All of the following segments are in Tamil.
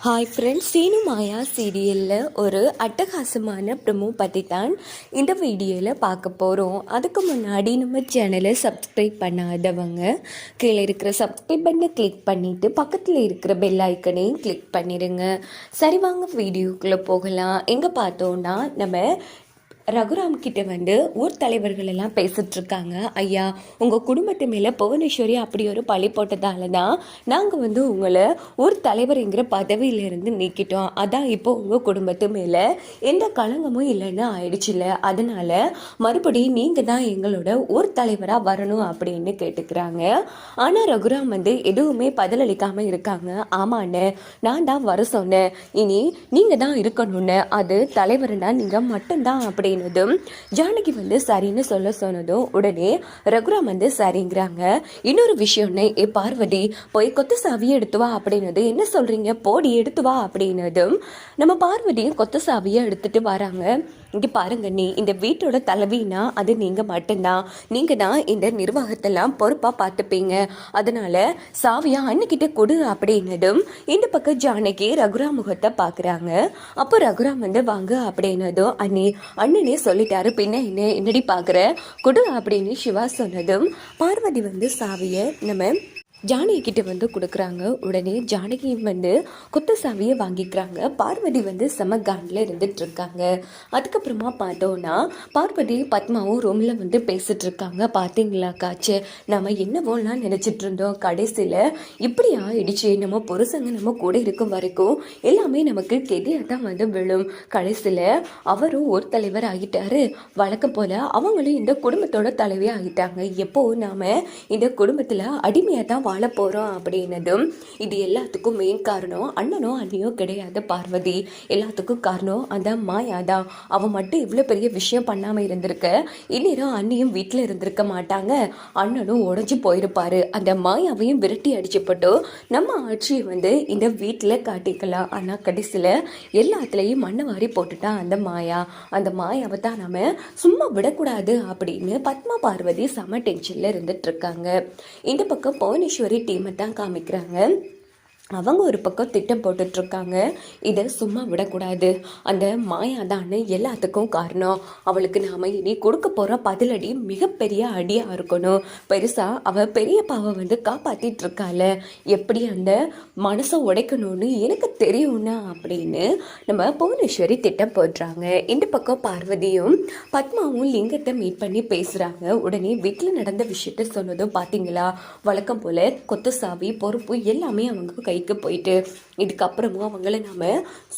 ஹாய் ஃப்ரெண்ட்ஸ் சீனு மாயா சீரியலில் ஒரு அட்டகாசமான ப்ரமோ பற்றி தான் இந்த வீடியோவில் பார்க்க போகிறோம் அதுக்கு முன்னாடி நம்ம சேனலை சப்ஸ்கிரைப் பண்ணாதவங்க கீழே இருக்கிற சப்ஸ்கிரைப் பண்ணை கிளிக் பண்ணிவிட்டு பக்கத்தில் இருக்கிற பெல் ஐக்கனையும் கிளிக் பண்ணிடுங்க சரி வாங்க வீடியோக்குள்ளே போகலாம். எங்கே பார்த்தோன்னா நம்ம ரகுராம் கிட்ட வந்து ஊர் தலைவர்கள் எல்லாம் பேசிட்டு இருக்காங்க. ஐயா உங்கள் குடும்பத்து மேலே புவனேஸ்வரி அப்படி ஒரு பழி போட்டதால தான் நாங்கள் வந்து உங்களை ஊர் தலைவருங்கிற பதவியிலிருந்து நீக்கிட்டோம். அதான் இப்போ உங்கள் குடும்பத்து மேலே எந்த களங்கமும் இல்லைன்னு ஆயிடுச்சுல அதனால மறுபடியும் நீங்கள் தான் எங்களோட ஊர் தலைவராக வரணும் அப்படின்னு கேட்டுக்கிறாங்க. ஆனால் ரகுராம் வந்து எதுவுமே பதிலளிக்காமல் இருக்காங்க. ஆமாண்ணே நான் தான் வர சொன்னேன். இனி நீங்கள் தான் இருக்கணும்னு அது தலைவர்னா நீங்கள் மட்டும்தான் அப்படின்னு சொன்னதும் ஜானகி வந்து சரின்னு சொல்ல சொன்னதும் உடனே ரகுராம் வந்து சரிங்கிறாங்க. இன்னொரு விஷயம்னு ஏ பார்வதி போய் கொத்த சாவியை எடுத்து வா அப்படின்னது என்ன சொல்றீங்க? போடி எடுத்து வா அப்படின்னதும் நம்ம பார்வதியும் கொத்த சாவியை எடுத்துட்டு வராங்க. இங்க பாருங்க நீ இந்த வீட்டோட தலைவினா அது நீங்க மட்டும்தான். நீங்க தான் இந்த நிர்வாகத்தெல்லாம் பொறுப்பா பார்த்துப்பீங்க. அதனால சாவியா அன்னிக்கிட்ட கொடு அப்படின்னதும் இந்த பக்கம் ஜானகி ரகுராம் முகத்தை பாக்குறாங்க அப்போ ரகுராம் வந்து வாங்க அப்படின்னதும் அண்ணி அண்ணனே சொல்லிட்டாரு. பின்ன என்ன என்னடி பார்க்குற? கொடு அப்படின்னு சிவா சொன்னதும் பார்வதி வந்து சாவியை நம்ம ஜானகிக்கிட்ட வந்து கொடுக்குறாங்க. உடனே ஜானகி வந்து குத்தசாவியை வாங்கிக்கிறாங்க. பார்வதி வந்து செம காண்டில் இருந்துட்டு இருக்காங்க அதுக்கப்புறமா பார்த்தோன்னா பார்வதி பத்மாவும் ரூமில் வந்து பேசிட்டு இருக்காங்க பார்த்தீங்களா காச்சு நம்ம என்னவோலாம் நினச்சிட்டு இருந்தோம் கடைசியில் இப்படி ஆயிடுச்சு. நம்ம புருஷங்க நம்ம கூட இருக்கும் வரைக்கும் எல்லாமே நமக்கு கெதியாக தான் வந்து விழும். கடைசியில் அவரும் ஒரு தலைவர் ஆகிட்டாரு. வழக்கம் போல் அவங்களும் இந்த குடும்பத்தோட தலைவியாக ஆகிட்டாங்க. எப்போ நாம் இந்த குடும்பத்தில் அடிமையாக தான் வாழ போகிறோம் அப்படின்னதும் இது எல்லாத்துக்கும் மெயின் காரணம் அண்ணனோ அண்ணியோ கிடையாது பார்வதி. எல்லாத்துக்கும் காரணம் அந்த மாயா தான். அவன் மட்டும் இவ்வளோ பெரிய விஷயம் பண்ணாமல் இருந்திருக்க. இந்நேரம் அண்ணியும் வீட்டில் இருந்திருக்க மாட்டாங்க. அண்ணனும் உடஞ்சி போயிருப்பாரு. அந்த மாயாவையும் விரட்டி அடிச்சுப்பட்டு நம்ம ஆட்சியை வந்து இந்த வீட்டில் காட்டிக்கலாம். ஆனால் கடைசியில் எல்லாத்துலேயும் மண்ணை வாரி போட்டுட்டான் அந்த மாயா. அந்த மாயாவை தான் நம்ம சும்மா விடக்கூடாது அப்படின்னு பத்மா பார்வதி செம டென்ஷனில் இருந்துட்டு இருக்காங்க. இந்த பக்கம் புவனேஸ்வரி டீமை தான் காமிக்கிறாங்க. அவங்க ஒரு பக்கம் திட்டம் போட்டுட்ருக்காங்க. இதை சும்மா விடக்கூடாது. அந்த மாயா தான் எல்லாத்துக்கும் காரணம். அவளுக்கு நாம் இனி கொடுக்க போகிற பதிலடி மிகப்பெரிய அடியாக இருக்கணும். பெருசாக அவள் பெரியப்பாவை வந்து காப்பாற்றிட்டு இருக்காள் எப்படி அந்த மனசை உடைக்கணும்னு எனக்கு தெரியும்னா அப்படின்னு நம்ம புவனேஸ்வரி திட்டம் போடுறாங்க. இந்த பக்கம் பார்வதியும் பத்மாவும் லிங்கத்தை மீட் பண்ணி பேசுகிறாங்க உடனே வீட்டில் நடந்த விஷயத்த சொன்னதும் பார்த்தீங்களா வழக்கம் போல் கொத்து சாவி பொறுப்பு எல்லாமே அவங்க வேலைக்கு போயிட்டு இதுக்கப்புறமும் அவங்கள நாம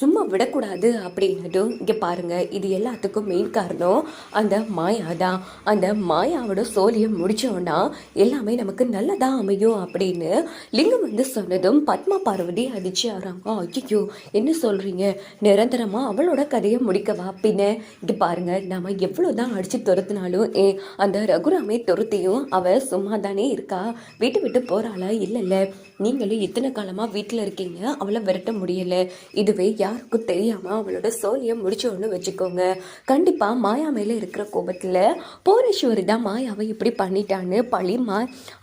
சும்மா விடக்கூடாது அப்படின்னதும் இங்கே பாருங்க. இது எல்லாத்துக்கும் மெயின் காரணம் அந்த மாயா தான். அந்த மாயாவோட சோழியை முடிச்சோன்னா எல்லாமே நமக்கு நல்லதா அமையும் அப்படின்னு லிங்கம் வந்து சொன்னதும் பத்மா பார்வதி அடிச்சு ஆறாங்க ஐயோ என்ன சொல்றீங்க? நிரந்தரமா அவளோட கதையை முடிக்கவா? பின்ன இங்க பாருங்க எவ்வளோ எவ்வளவுதான் அடிச்சு துரத்துனாலும் ஏ அந்த ரகுராமே துரத்தியும் அவ சும்மா தானே இருக்கா? வீட்டு விட்டு போறாளா? இல்லைல்ல. நீங்களும் இத்தனை காலமா வீட்டில் இருக்கீங்க அவளை விரட்ட முடியல. இதுவே யாருக்கும் தெரியாமல் அவளோட சோழியை முடிச்சோன்னு வச்சுக்கோங்க. கண்டிப்பாக மாயா மேலே இருக்கிற கோபத்தில் புவனேஸ்வரி தான் மாயாவை இப்படி பண்ணிட்டான்னு பழி மா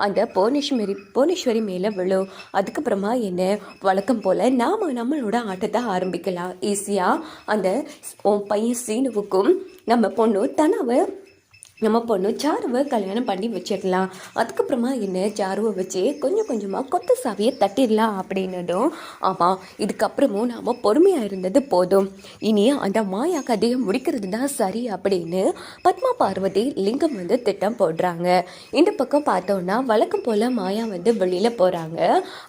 அந்த புவனேஸ்வரி புவனேஸ்வரி மேலே விழும். அதுக்கப்புறமா என்ன வழக்கம் போல் நாம் நம்மளோட ஆட்டத்தை ஆரம்பிக்கலாம். ஈஸியாக அந்த பையன் சீனுவுக்கும் நம்ம பொண்ணு தனவை நம்ம பொண்ணு சாருவை கல்யாணம் பண்ணி வச்சிடலாம். அதுக்கப்புறமா என்ன சாருவை வச்சு கொஞ்சம் கொஞ்சமாக கொத்த சாவியை தட்டிடலாம் அப்படின்னதும் ஆமாம் இதுக்கப்புறமும் நாம் பொறுமையாக இருந்தது போதும். இனி அந்த மாயா கதையை முடிக்கிறது தான் சரி அப்படின்னு பத்மா பார்வதி லிங்கம் வந்து திட்டம் போடுறாங்க. இந்த பக்கம் பார்த்தோன்னா வழக்கம் போல் மாயா வந்து வெளியில் போகிறாங்க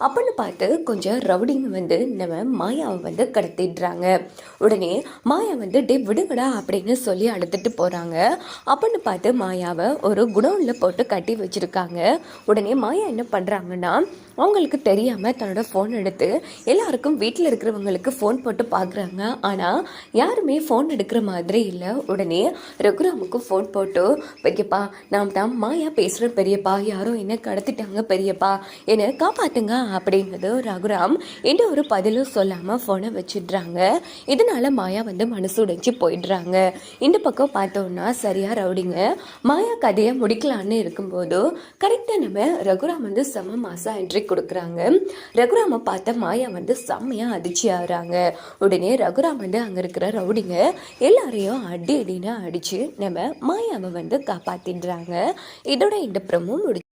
அப்படின்னு பார்த்து கொஞ்சம் ரவுடிங் வந்து நம்ம மாயாவை வந்து கடத்திடுறாங்க. உடனே மாயா வந்து டே விடுங்கடா அப்படின்னு சொல்லி அழுத்துட்டு போகிறாங்க அப்படின்னு பார்த்து மாயாவை ஒரு குடோனில் போட்டு கட்டி வச்சுருக்காங்க. உடனே மாயா என்ன பண்ணுறாங்கன்னா அவங்களுக்கு தெரியாமல் தன்னோட ஃபோன் எடுத்து எல்லாருக்கும் வீட்டில் இருக்கிறவங்களுக்கு ஃபோன் போட்டு பார்க்குறாங்க ஆனால் யாருமே ஃபோன் எடுக்கிற மாதிரி இல்லை. உடனே ரகுராமுக்கு ஃபோன் போட்டு பெரியப்பா நான் தான் மாயா பேசுகிறேன் பெரியப்பா. யாரும் என்ன கடத்திட்டாங்க பெரியப்பா. என்னை காப்பாற்றுங்க அப்படிங்கிறது ரகுராம் எந்த ஒரு பதிலும் சொல்லாமல் ஃபோனை வச்சிடுறாங்க. இதனால மாயா வந்து மனசு உடைச்சி போயிடுறாங்க. இந்த பக்கம் பார்த்தோன்னா சரியாக ரவுடிங்க மாயா கதையை முடிக்கலான்னு இருக்கும்போது கரெக்டாக நம்ம ரகுராம் வந்து செம்ம மாசா என்ட்ரி கொடுக்குறாங்க. ரகுராமை பார்த்த மாயா வந்து செம்மையாக அதிர்ச்சி ஆகுறாங்க. உடனே ரகுராம் வந்து அங்கே இருக்கிற ரவுடிங்க எல்லாரையும் அடி அடின்னு அடித்து நம்ம மாயாவை வந்து காப்பாற்றிடுறாங்க இதோட இந்த பிரமும் முடிச்சு